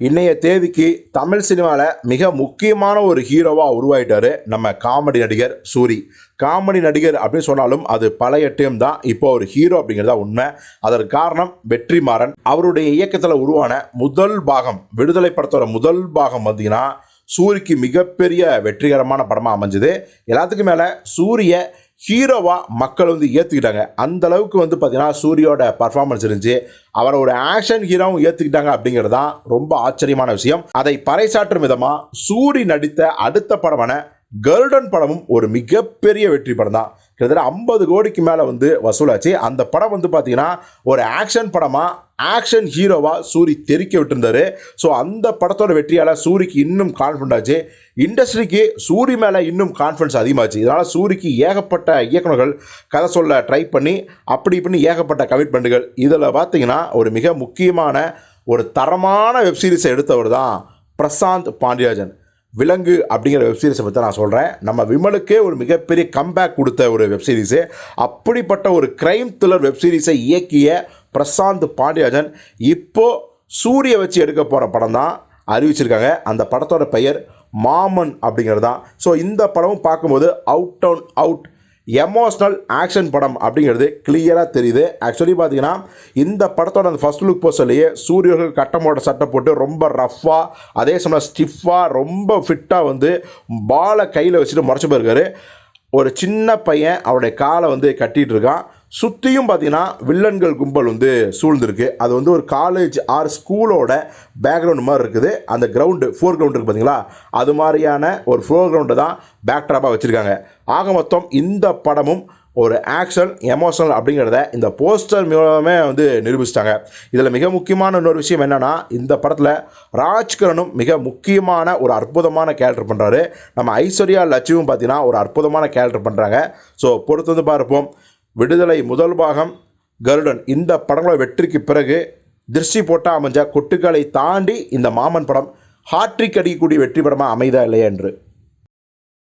இன்றைய தேதிக்கு தமிழ் சினிமாவில் மிக முக்கியமான ஒரு ஹீரோவாக உருவாயிட்டாரு நம்ம காமெடி நடிகர் சூரி. காமெடி நடிகர் அப்படின்னு சொன்னாலும் அது பழைய டீம் தான். இப்போ ஒரு ஹீரோ அப்படிங்கிறதா உண்மை. அதற்கு காரணம் வெற்றிமாறன். அவருடைய இயக்கத்தில் உருவான முதல் பாகம் விடுதலை படத்தோட முதல் பாகம் பார்த்தீங்கன்னா சூரிக்கு மிகப்பெரிய வெற்றிகரமான படமாக அமைஞ்சது. எல்லாத்துக்கும் மேலே சூரிய ஹீரோவாக மக்கள் வந்து ஏற்றுக்கிட்டாங்க அந்த அளவுக்கு வந்து பார்த்திங்கன்னா சூரியோட பர்ஃபார்மன்ஸ் இருந்துச்சு. அவரை ஒரு ஆக்ஷன் ஹீரோவும் ஏற்றுக்கிட்டாங்க அப்படிங்கிறது தான் ரொம்ப ஆச்சரியமான விஷயம். அதை பறைசாற்றும் விதமாக சூரி நடித்த அடுத்த படமான கருடன் படமும் ஒரு மிகப்பெரிய வெற்றி படம் தான் கிட்டத்தட்ட ஐம்பது கோடிக்கு மேலே வந்து வசூலாச்சு. அந்த படம் வந்து பார்த்தீங்கன்னா ஒரு ஆக்ஷன் படமாக ஆக்ஷன் ஹீரோவாக சூரி தெறிக்க விட்டுருந்தாரு. ஸோ அந்த படத்தோட வெற்றியால் சூரிக்கு இன்னும் கான்ஃபிடண்ட் ஆச்சு. இண்டஸ்ட்ரிக்கு சூரி மேலே இன்னும் கான்ஃபிடன்ஸ் அதிகமாச்சு. இதனால் சூரிக்கு ஏகப்பட்ட இயக்குனர்கள் கதை சொல்ல ட்ரை பண்ணி அப்படி இப்படின்னு ஏகப்பட்ட கமிட்மெண்ட்டுகள் இதில் பார்த்தீங்கன்னா ஒரு மிக முக்கியமான ஒரு தரமான வெப்சீரிஸை எடுத்தவர் தான் பிரசாந்த் பாண்டியராஜன். விலங்கு அப்படிங்கிற வெப்சீரிஸை பற்றி நான் சொல்கிறேன் நம்ம விமலுக்கே ஒரு மிகப்பெரிய கம்பேக் கொடுத்த ஒரு வெப்சீரிஸு அப்படிப்பட்ட ஒரு க்ரைம் த்ரில்லர் வெப்சீரிஸை இயக்கிய பிரசாந்த் பாண்டியராஜன் இப்போ சூரிய வச்சு எடுக்க போகிற படம் தான் அறிவிச்சிருக்காங்க. அந்த படத்தோட பெயர் மாமன் அப்படிங்கிறது தான். ஸோ இந்த படமும் பார்க்கும்போது out out out emotional action படம் அப்படிங்கிறது கிளியராக தெரியுது. ஆக்சுவலி பார்த்தீங்கன்னா இந்த படத்தோட அந்த ஃபர்ஸ்ட் லுக் போஸ்டர்லேயே சூரியர்கள் கட்டமோட சட்டை போட்டு ரொம்ப ரஃப்பாக அதே சமயம் ஸ்டிஃபாக ரொம்ப ஃபிட்டாக வந்து பாலை கையில் வச்சுட்டு முறைச்சி போயிருக்காரு. ஒரு சின்ன பையன் அவருடைய காலை வந்து கட்டிகிட்டு இருக்கான். சுற்றியும் பார்த்தீங்கன்னா வில்லன்கள் கும்பல் வந்து சூழ்ந்திருக்கு. அது வந்து ஒரு காலேஜ் ஆர் ஸ்கூலோட பேக்ரவுண்ட் மாதிரி இருக்குது. அந்த கிரவுண்டு ஃபோர் கிரவுண்ட் இருக்குது பார்த்தீங்களா அது மாதிரியான ஒரு ஃபோர் கிரவுண்டை தான் பேக்ட்ராப்பாக வச்சுருக்காங்க. ஆக மொத்தம் இந்த படமும் ஒரு ஆக்ஷன் எமோஷனல் அப்படிங்கிறத இந்த போஸ்டர் மூலமே வந்து நிரூபிச்சிட்டாங்க. இதில் மிக முக்கியமான இன்னொரு விஷயம் என்னென்னா இந்த படத்தில் ராஜ்கரனும் மிக முக்கியமான ஒரு அற்புதமான கேரக்டர் பண்ணுறாரு நம்ம ஐஸ்வர்யா லட்சுமியும் பார்த்தீங்கன்னா ஒரு அற்புதமான கேரக்டர் பண்ணுறாங்க ஸோ பொறுத்து வந்து பார்ப்போம். விடுதலை முதல் பாகம். கருடன் இந்த படங்களோட வெற்றிக்கு பிறகு திருஷ்டி போட்டால் அமைஞ்ச கொட்டுக்களை தாண்டி இந்த மாமன் படம் ஹாட்ரிக் அடிக்கக்கூடிய வெற்றி படமாக அமைதா இல்லையா என்று.